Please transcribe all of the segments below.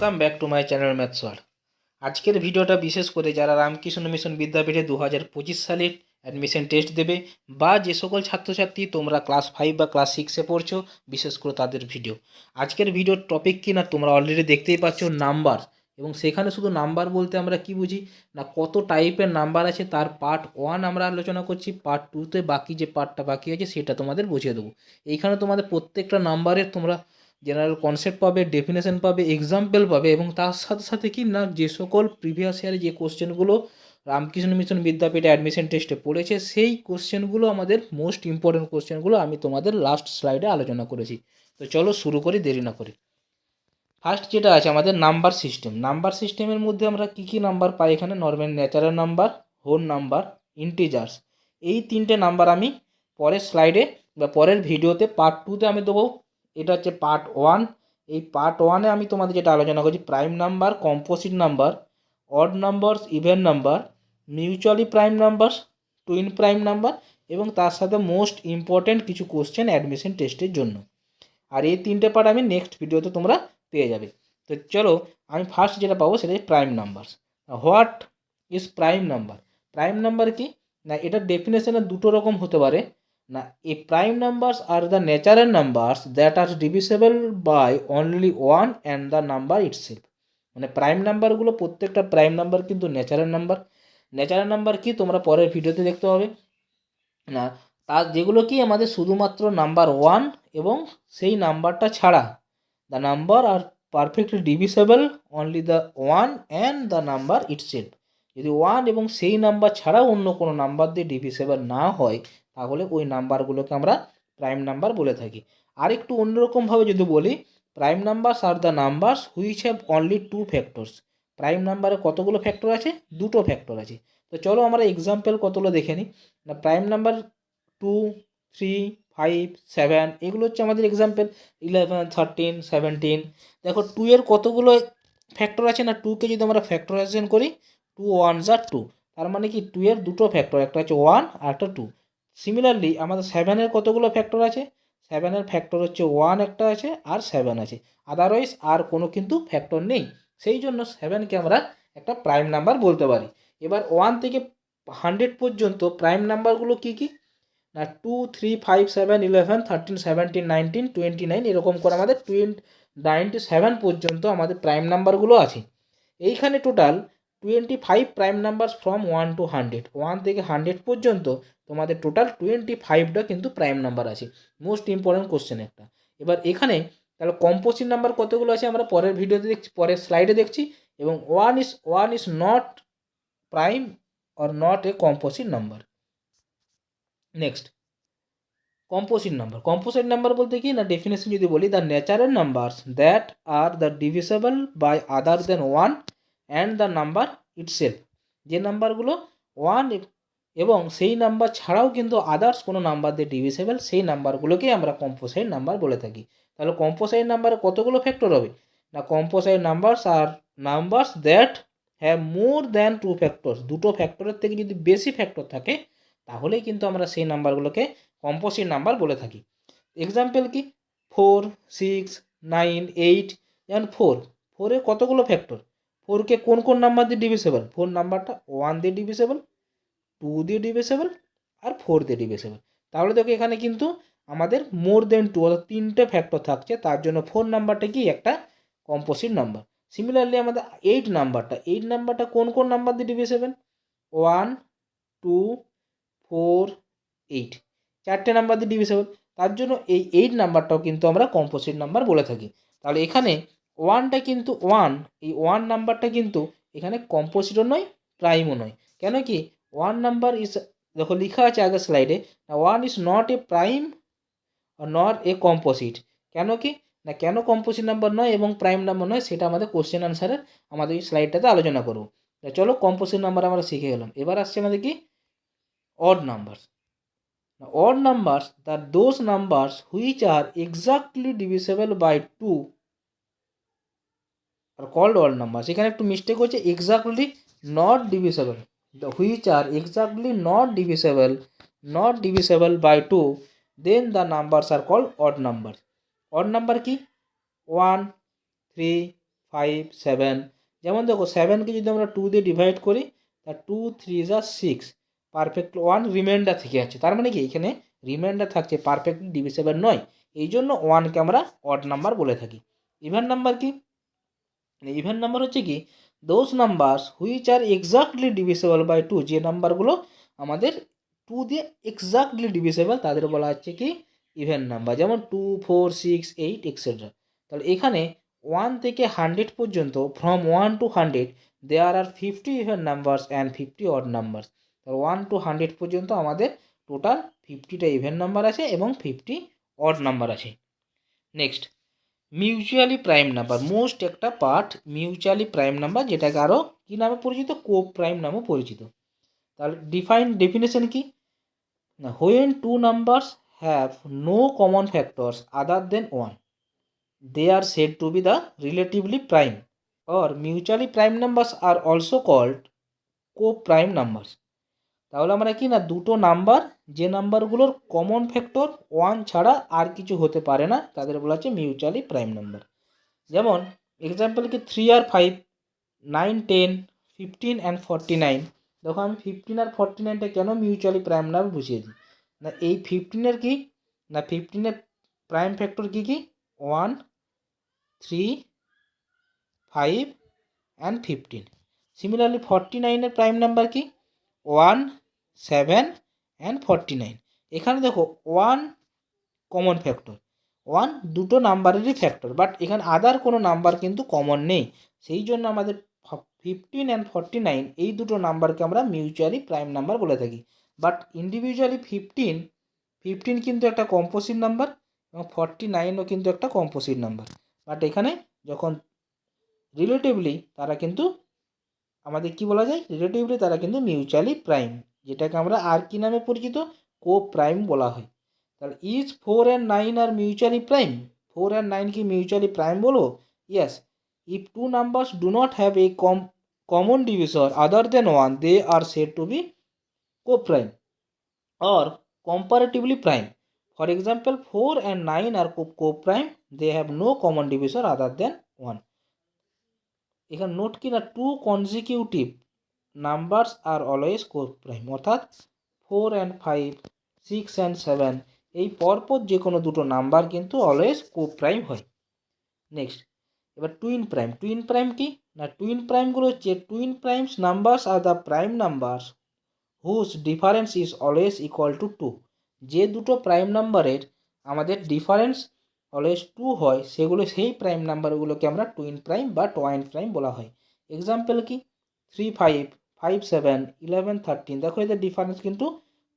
Welcome back to my channel ম্যাথসওয়ার আজকের ভিডিওটা বিশেষ করে যারা রামকৃষ্ণ মিশন বিদ্যাপীঠে দু হাজার পঁচিশ সালের অ্যাডমিশন টেস্ট দেবে বা যে সকল ছাত্রছাত্রী তোমরা ক্লাস ফাইভ বা ক্লাস সিক্সে পড়ছো, বিশেষ করে তাদের ভিডিও আজকের ভিডিওর টপিক কি না তোমরা অলরেডি দেখতেই পাচ্ছ নাম্বার এবং সেখানে শুধু নাম্বার বলতে আমরা কি বুঝি? না, কত টাইপের নাম্বার আছে, তার পার্ট ওয়ান আমরা আলোচনা করছি পার্ট টুতে বাকি যে পার্টটা বাকি আছে, সেটা তোমাদের বুঝিয়ে দেবো। এইখানে তোমাদের প্রত্যেকটা নাম্বারের তোমরা জেনারেল কনসেপ্ট পাবে ডেফিনেশন পাবে এক্সাম্পল পাবে এবং তার সাথে সাথে কি না যে সকল প্রিভিয়াস ইয়ারে যে কোশ্চেনগুলো রামকৃষ্ণ মিশন বিদ্যাপীঠে অ্যাডমিশন টেস্টে পড়েছে, সেই কোশ্চেনগুলো আমাদের মোস্ট ইম্পর্টেন্ট কোশ্চেনগুলো আমি তোমাদের লাস্ট স্লাইডে আলোচনা করেছি। তো চলো শুরু করি, দেরি না করি। ফার্স্ট যেটা আছে, আমাদের নাম্বার সিস্টেম নাম্বার সিস্টেমের মধ্যে আমরা কী কী নাম্বার পাই এখানে? Normal natural number whole number integers এই তিনটে নাম্বার আমি পরের স্লাইডে বা পরের ভিডিওতে পার্ট টুতে আমি দেবো। এটা হচ্ছে পার্ট ওয়ান এই পার্ট ওয়ানে আমি তোমাদের যেটা আলোচনা করছি prime number composite number odd numbers even number mutually prime number twin prime number এবং তার সাথে মোস্ট ইম্পর্ট্যান্ট কিছু কোশ্চেন অ্যাডমিশন টেস্টের জন্য। আর এই তিনটে পার্ট আমি নেক্সট ভিডিওতে তোমরা পেয়ে যাবে। তো চলো, আমি ফার্স্ট যেটা পাবো সেটা prime numbers what is prime number prime number কি? না এটার ডেফিনেশনে দুটো রকম হতে পারে। না a prime numbers are the natural numbers that are divisible by only one and the number itself মানে প্রাইম নাম্বারগুলো প্রত্যেকটা প্রাইম নাম্বার কিন্তু ন্যাচারাল নাম্বার ন্যাচারাল নাম্বার কি তোমরা পরের ভিডিওতে দেখতে পাবে। না তার যেগুলো কি আমাদের শুধুমাত্র নাম্বার ওয়ান এবং সেই নাম্বারটা ছাড়া। The number are perfectly divisible only the one and the number itself যদি ওয়ান এবং সেই নাম্বার ছাড়াও অন্য কোনো নাম্বার দিয়ে ডিভিসেবল না হয় তাহলে ওই নাম্বারগুলোকে আমরা প্রাইম নাম্বার বলে থাকি। আর একটু অন্যরকমভাবে যদি বলি prime numbers are the numbers which have only two factors prime নাম্বারে কতগুলো ফ্যাক্টর আছে? দুটো ফ্যাক্টর আছে। তো চলো আমরা এক্সাম্পল কতগুলো দেখে নিই। না prime number two three five seven এগুলো হচ্ছে আমাদের এক্সাম্পল ইলেভেন থার্টিন সেভেন্টিন দেখো টু এর কতগুলো ফ্যাক্টর আছে না? টুকে যদি আমরা ফ্যাক্টরাইজেশন করি টু ওয়ান জার টু তার মানে কি? টু এর দুটো ফ্যাক্টর একটা হচ্ছে ওয়ান আর একটা টু সিমিলারলি আমাদের সেভেনের কতগুলো ফ্যাক্টর আছে? সেভেনের ফ্যাক্টর হচ্ছে ওয়ান একটা আছে আর সেভেন আছে। আদারওয়াইজ আর কোনো কিন্তু ফ্যাক্টর নেই। সেই জন্য সেভেনকে আমরা একটা প্রাইম নাম্বার বলতে পারি। এবার ওয়ান থেকে হান্ড্রেড পর্যন্ত প্রাইম নাম্বারগুলো কী কী? না two three five seven eleven thirteen seventeen nineteen twenty nine এরকম করে আমাদের টোয়েন্টি নাইনটি সেভেন পর্যন্ত আমাদের প্রাইম নাম্বারগুলো আছে। এইখানে total twenty five prime number from one to hundred one থেকে হান্ড্রেড পর্যন্ত তোমাদের টোটাল টোয়েন্টি ফাইভটা কিন্তু প্রাইম নাম্বার আছে। মোস্ট ইম্পর্ট্যান্ট কোশ্চেন একটা। এবার এখানে তাহলে কম্পোজিট নাম্বার কতগুলো আছে আমরা পরের ভিডিওতে দেখছি, পরের স্লাইডে দেখছি এবং one is one is not prime or not a composite number next composite number composite number বলতে কি? না ডেফিনেশন যদি বলি the natural numbers that are the divisible by other than one and the number itself যে নাম্বারগুলো one এবং সেই number ছাড়াও কিন্তু আদার্স কোনো নাম্বার দিয়ে ডিভিসেবল সেই নাম্বারগুলোকে আমরা কম্পোসাইট নাম্বার বলে থাকি। তাহলে কম্পোসাইট নাম্বারে কতগুলো ফ্যাক্টর হবে? না composite numbers are numbers that have more than two factors দুটো ফ্যাক্টরের থেকে যদি বেশি ফ্যাক্টর থাকে, তাহলেই কিন্তু আমরা সেই নাম্বারগুলোকে কম্পোজিট নাম্বার বলে থাকি। এক্সাম্পল কি? ফোর সিক্স নাইন এইট যেমন ফোর ফোরে কতগুলো ফ্যাক্টর ফোরকে কোন কোন নাম্বার দিয়ে ডিভিসেবল ফোর নাম্বারটা ওয়ান দিয়ে ডিভিসেবল টু দিয়ে ডিভিসেবল আর ফোর দিয়ে ডিভিসেবল তাহলে দেখো এখানে কিন্তু আমাদের মোর দেন টু অর্থাৎ তিনটে ফ্যাক্টর থাকছে, তার জন্য ফোর নাম্বারটা কি? একটা কম্পোজিট নাম্বার সিমিলারলি আমাদের এইট নাম্বারটা এইট নাম্বারটা কোন কোন নাম্বার দিয়ে divisible one two four eight চারটে নাম্বার দিয়ে ডিভিসেবল তার জন্য এই এইট নাম্বারটাও কিন্তু আমরা কম্পোজিট নাম্বার বলে থাকি। তাহলে এখানে ওয়ানটা কিন্তু ওয়ান এই ওয়ান নাম্বারটা কিন্তু এখানে কম্পোজিটও নয় প্রাইমও নয়। কেন কি? ওয়ান নাম্বার ইজ দেখো লেখা আছে আগের স্লাইডে না one is not a prime not a composite কেন কি? না কেন কম্পোজিট নাম্বার নয় এবং প্রাইম নাম্বার নয়, সেটা আমাদের কোশ্চেন আনসারের আমাদের এই স্লাইডটাতে আলোচনা করব। চলো কম্পোজিট নাম্বার আমরা শিখে গেলাম। এবার আসছে আমাদের কি? Odd number odd numbers, that those numbers which are exactly divisible by 2 are called odd number এখানে একটু মিস্টেক হচ্ছে, exactly not the which are exactly not divisible not divisible by 2 then the numbers are called odd numbers odd number কি? 1 3 five seven যেমন দেখো সেভেনকে যদি আমরা two দিয়ে divide করি তা টু থ্রি যা সিক্স পারফেক্ট ওয়ান রিমাইন্ডার থেকে আছে। তার মানে কি? এখানে রিমাইন্ডার থাকছে পারফেক্ট ডিভিসেবল নয়। এই জন্য ওয়ানকে আমরা অড নাম্বার বলে থাকি। ইভেন নাম্বার কি? ইভেন নাম্বার হচ্ছে কি? Those numbers which are exactly divisible by two যে নাম্বারগুলো আমাদের টু দিয়ে এক্সাক্টলি ডিভিসেবল তাদের বলা হচ্ছে কি? ইভেন নাম্বার যেমন two four six eight etcetera তাহলে এখানে ওয়ান থেকে হান্ড্রেড পর্যন্ত from one to hundred there are fifty even numbers and fifty odd numbers তাহলে ওয়ান টু হান্ড্রেড পর্যন্ত আমাদের টোটাল ফিফটিটা ইভেন নাম্বার আছে এবং ফিফটি অড নাম্বার আছে। Next mutually prime number most একটা পার্ট মিউচুয়ালি প্রাইম নাম্বার যেটাকে আরও কী নামে পরিচিত? কো প্রাইম নামে পরিচিত। তাহলে ডিফাইন ডেফিনেশন কি? না when two numbers have no common factors other than one they are said to be the relatively prime, or mutually prime numbers are also called co-prime numbers তাহলে আমরা কি না, দুটো নাম্বার যে নাম্বারগুলোর কমন ফ্যাক্টর ওয়ান ছাড়া আর কিছু হতে পারে না, তাদের বলা হচ্ছে মিউচুয়ালি প্রাইম নাম্বার যেমন এক্সাম্পল কি three R five nine ten fifteen and forty nine দেখো আমি ফিফটিন আর ফর্টি নাইনটা কেন মিউচুয়ালি প্রাইম নাম্বার বুঝিয়ে দিই? না, এই ফিফটিনের কি? না ফিফটিনের প্রাইম ফ্যাক্টর কী কী? One three five and fifteen similarly forty নাইনের প্রাইম নাম্বার কি? One, seven and forty nine এখানে দেখো ওয়ান কমন ফ্যাক্টর ওয়ান দুটো নাম্বারেরই ফ্যাক্টর বাট এখানে আদার কোনো নাম্বার কিন্তু কমন নেই। সেই জন্য আমাদের ফিফটিন অ্যান্ড ফর্টি নাইন এই দুটো নাম্বারকে আমরা মিউচুয়ালি প্রাইম নাম্বার বলে থাকি। বাট ইন্ডিভিজুয়ালি ফিফটিন ফিফটিন কিন্তু একটা কম্পোজিট নাম্বার এবং ফর্টি নাইনও কিন্তু একটা কম্পোজিট নাম্বার বাট এখানে যখন রিলেটিভলি তারা কিন্তু আমাদের কি বলা যায় রিলেটিভলি তারা কিন্তু মিউচুয়ালি প্রাইম যেটাকে আমরা আর কি নামে পরিচিত কো প্রাইম বলা হয় তাহলে is four and nine are mutually prime four and nine কি মিউচুয়ালি প্রাইম বলো yes if two numbers do not have a com common divisor other than one they are said to be co prime or comparatively prime. For example, 4 and 9 are co- co-prime. They have no common divisor other than 1. এখানে note কি না? Two consecutive numbers are always co prime অর্থাৎ four and five six and seven এই পরপর যে কোনো দুটো number কিন্তু অলওয়েজ কো প্রাইম হয়। নেক্সট এবার টুইন প্রাইম টুইন প্রাইম কি? না টুইন প্রাইমগুলো হচ্ছে twin primes numbers are the prime numbers whose difference is always equal to two যে দুটো প্রাইম নাম্বারের আমাদের ডিফারেন্স অলওয়েজ টু হয়, সেগুলো সেই প্রাইম নাম্বারগুলোকে আমরা টুইন প্রাইম বা টয়েন প্রাইম বলা হয়। এক্সাম্পল কি? Three five five seven eleven thirteen দেখো এদের ডিফারেন্স কিন্তু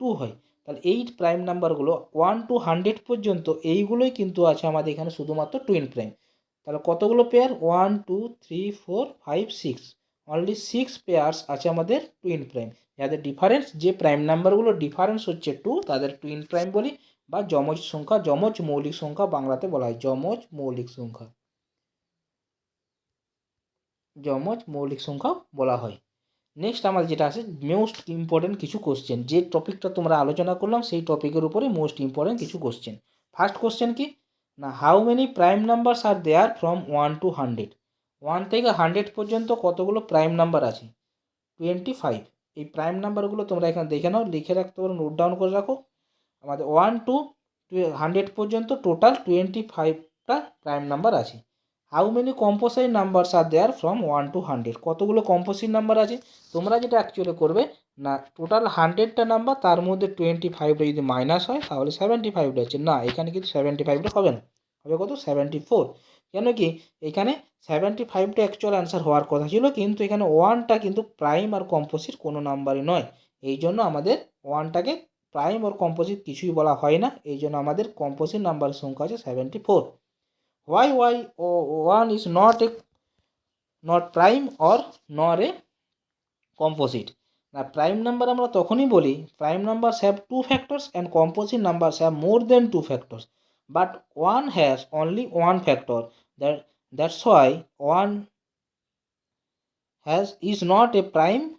টু হয়। তাহলে এই প্রাইম নাম্বারগুলো ওয়ান টু হান্ড্রেড পর্যন্ত এইগুলোই কিন্তু আছে আমাদের এখানে শুধুমাত্র টুইন প্রাইম তাহলে কতগুলো pair one two three four five six only six pairs আছে আমাদের টুইন প্রাইম যাদের ডিফারেন্স যে প্রাইম নাম্বারগুলো ডিফারেন্স হচ্ছে টু তাদের টুইন প্রাইম বলি। বা যমজ সংখ্যা, যমজ মৌলিক সংখ্যা বাংলাতে বলা হয়। যমজ মৌলিক সংখ্যা। যমজ মৌলিক সংখ্যা বলা হয়। নেক্সট আমাদের যেটা আছে মোস্ট ইম্পর্টেন্ট কিছু কোশ্চেন যে টপিকটা তোমরা আলোচনা করলাম, সেই টপিকের উপরে মোস্ট ইম্পর্টেন্ট কিছু কোশ্চেন ফার্স্ট কোশ্চেন কি? না how many prime numbers are there from one to hundred one থেকে হান্ড্রেড পর্যন্ত কতগুলো প্রাইম নাম্বার আছে? টোয়েন্টি ফাইভ এই প্রাইম নাম্বারগুলো তোমরা এখানে দেখে নাও, লিখে রাখতে পারো নোট ডাউন করে রাখো। আমাদের ওয়ান টু হান্ড্রেড পর্যন্ত টোটাল টোয়েন্টি ফাইভটা প্রাইম নাম্বার আছে। How many composite numbers are there from one to hundred কতগুলো কম্পোজিট নাম্বার আছে? তোমরা যেটা অ্যাকচুয়ালি করবে, না টোটাল হান্ড্রেডটা নাম্বার তার মধ্যে টোয়েন্টি ফাইভটা যদি মাইনাস হয়, তাহলে সেভেন্টি ফাইভটা আছে না, এখানে কিন্তু সেভেন্টি ফাইভটা হবে না। হবে কত? সেভেন্টি ফোর কেন কি? এখানে সেভেন্টি ফাইভটা অ্যাকচুয়াল অ্যান্সার হওয়ার কথা ছিল, কিন্তু এখানে ওয়ানটা কিন্তু প্রাইম আর কম্পোজিট কোনো নাম্বারই নয়। এই জন্য আমাদের ওয়ানটাকে প্রাইম আর কম্পোজিট কিছুই বলা হয় না। এই জন্য আমাদের কম্পোজিট নাম্বারের সংখ্যা আছে seventy four why why O one is not a not prime or nor a composite না প্রাইম নাম্বার আমরা তখনই বলি prime number have two factors and composite number have more than two factors but one has only one factor that, that's why one has, is not a prime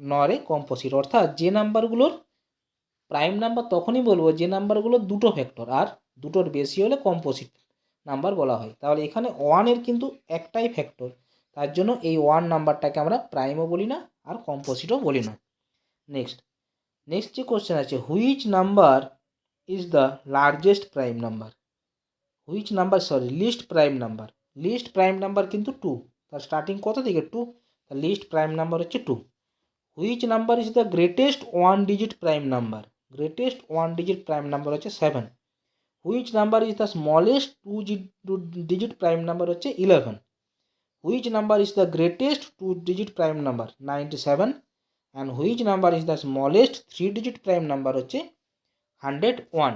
nor a composite অর্থাৎ যে নাম্বারগুলোর prime number তখনই বলব যে নাম্বারগুলো দুটো factor আর দুটোর বেশি হলে কম্পোজিট নাম্বার বলা হয়। তাহলে এখানে ওয়ানের কিন্তু একটাই ফ্যাক্টর তার জন্য এই ওয়ান নাম্বারটাকে আমরা প্রাইমও বলি না, আর কম্পোজিটও বলি না। নেক্সট নেক্সট যে কোশ্চেন আছে which number is the largest prime number which number sorry least prime number least prime number কিন্তু টু তার স্টার্টিং কত থেকে টু তার লিস্ট প্রাইম নাম্বার হচ্ছে two which number is the greatest one digit prime number greatest one digit prime number হচ্ছে seven which number is the smallest two digit prime number হচ্ছে eleven which number is the greatest two digit prime number ninety seven and which number is the smallest three digit prime number হচ্ছে hundred one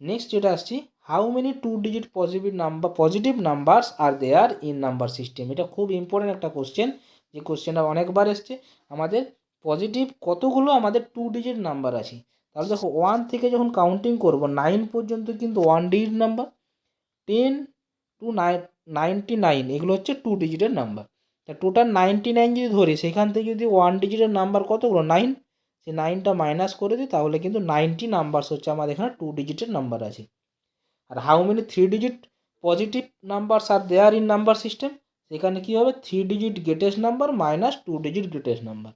next যেটা আসছি how many two digit positive number positive numbers are there in number system এটা খুব important একটা question যে কোশ্চেনটা অনেকবার এসছে। আমাদের পজিটিভ কতগুলো আমাদের টু ডিজিট নাম্বার আছে? তাহলে দেখো ওয়ান থেকে যখন কাউন্টিং করব নাইন পর্যন্ত কিন্তু one digit number ten to nine ninety nine এগুলো হচ্ছে টু ডিজিটের নাম্বার তা টোটাল নাইনটি নাইন যদি ধরি, সেখান থেকে যদি ওয়ান ডিজিটের নাম্বার কতগুলো? নাইন সেই নাইনটা মাইনাস করে দিই, তাহলে কিন্তু নাইনটি নাম্বারস হচ্ছে আমাদের এখানে টু ডিজিটের নাম্বার আছে। আর how many three digit positive numbers are there in number system সেখানে কী হবে? Three digit greatest number minus two digit greatest number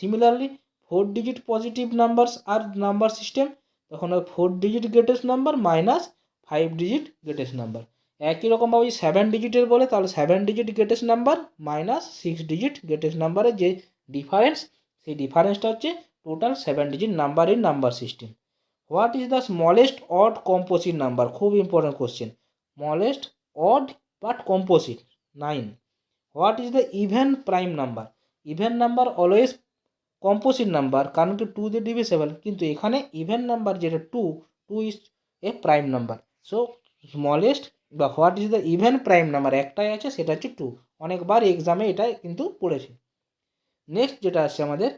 similarly four digit positive numbers are number system, তখন হবে four digit greatest number minus five digit greatest number. একই রকমভাবে যদি seven ডিজিটের বলে, তাহলে seven digit greatest number minus six digit greatest নাম্বারের যে ডিফারেন্স, সেই ডিফারেন্সটা হচ্ছে total seven digit number in number system. What is the smallest odd composite number? খুব important question. Smallest odd but composite nine. What is the even prime number? Even number always composite number, কারণ কি two দিয়ে divisible কিন্তু এখানে even number যেটা two two is a prime number so smallest বা what is the even prime number একটাই আছে, সেটা হচ্ছে টু অনেকবার এক্সামে এটা কিন্তু পড়েছে। নেক্সট যেটা আছে আমাদের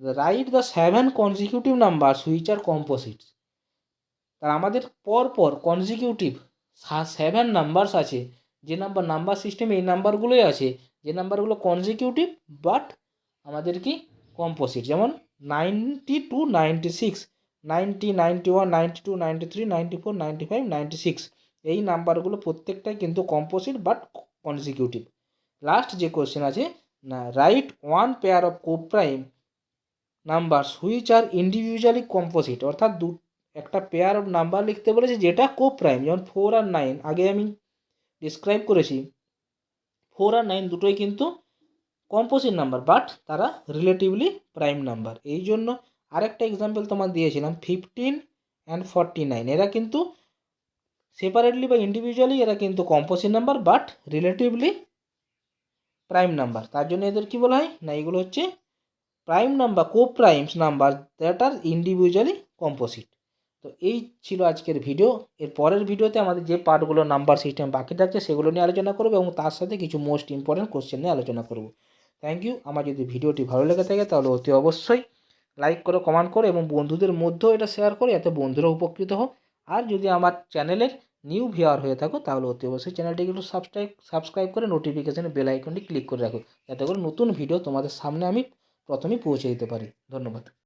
write the seven consecutive number which are composites তার আমাদের পর পর কনজিকিউটিভ সেভেন নাম্বারস আছে। যে নাম্বার নাম্বার সিস্টেমে এই নাম্বারগুলোই আছে। যে নাম্বারগুলো কনজিকিউটিভ বাট আমাদের কি কম্পোজিট যেমন ninety two ninety six ninety ninety one ninety two ninety three ninety four ninety five ninety six এই নাম্বারগুলো প্রত্যেকটাই কিন্তু কম্পোজিট বাট কনজিকিউটিভ লাস্ট যে কোশ্চেন আছে, না write one pair of coprime numbers which are individually composite অর্থাৎ দু, একটা পেয়ার অফ নাম্বার লিখতে বলেছে যেটা কোপ্রাইম যেমন ফোর আর নাইন আগে আমি ডিসক্রাইব করেছি। ফোর আর নাইন দুটোই কিন্তু কম্পোজিট নাম্বার বাট তারা রিলেটিভলি প্রাইম নাম্বার এই জন্য আরেকটা এক্সাম্পল তোমার দিয়েছিলাম ফিফটিন অ্যান্ড ফর্টি নাইন এরা কিন্তু সেপারেটলি বা ইন্ডিভিজুয়ালি এরা কিন্তু composite number but relatively prime number তার জন্য এদের কি বলা হয়? না, এগুলো হচ্ছে prime number coprimes number that are individually composite তো এই ছিল আজকের ভিডিও এর পরের ভিডিওতে আমাদের যে পার্টগুলো নাম্বার সিস্টেম বাকি থাকছে সেগুলো নিয়ে আলোচনা করব এবং তার সাথে কিছু মোস্ট ইম্পর্টেন্ট কোশ্চেন নিয়ে আলোচনা করব। থ্যাংক ইউ আমার যদি ভিডিওটি ভালো লেগে থাকে তাহলে অতি অবশ্যই লাইক করো কমেন্ট করো এবং বন্ধুদের মধ্যেও এটা শেয়ার করো যাতে বন্ধুরা উপকৃত হোক আর যদি আমার চ্যানেলের নিউ ভিওয়ার হয়ে থাকো তাহলে অতি অবশ্যই চ্যানেলটিকে একটু সাবস্ক্রাইব সাবস্ক্রাইব করে নোটিফিকেশানে বেল আইকনটি ক্লিক করে রাখো। যাতে করে নতুন ভিডিও তোমাদের সামনে আমি প্রথমেই পৌঁছে দিতে পারি। ধন্যবাদ।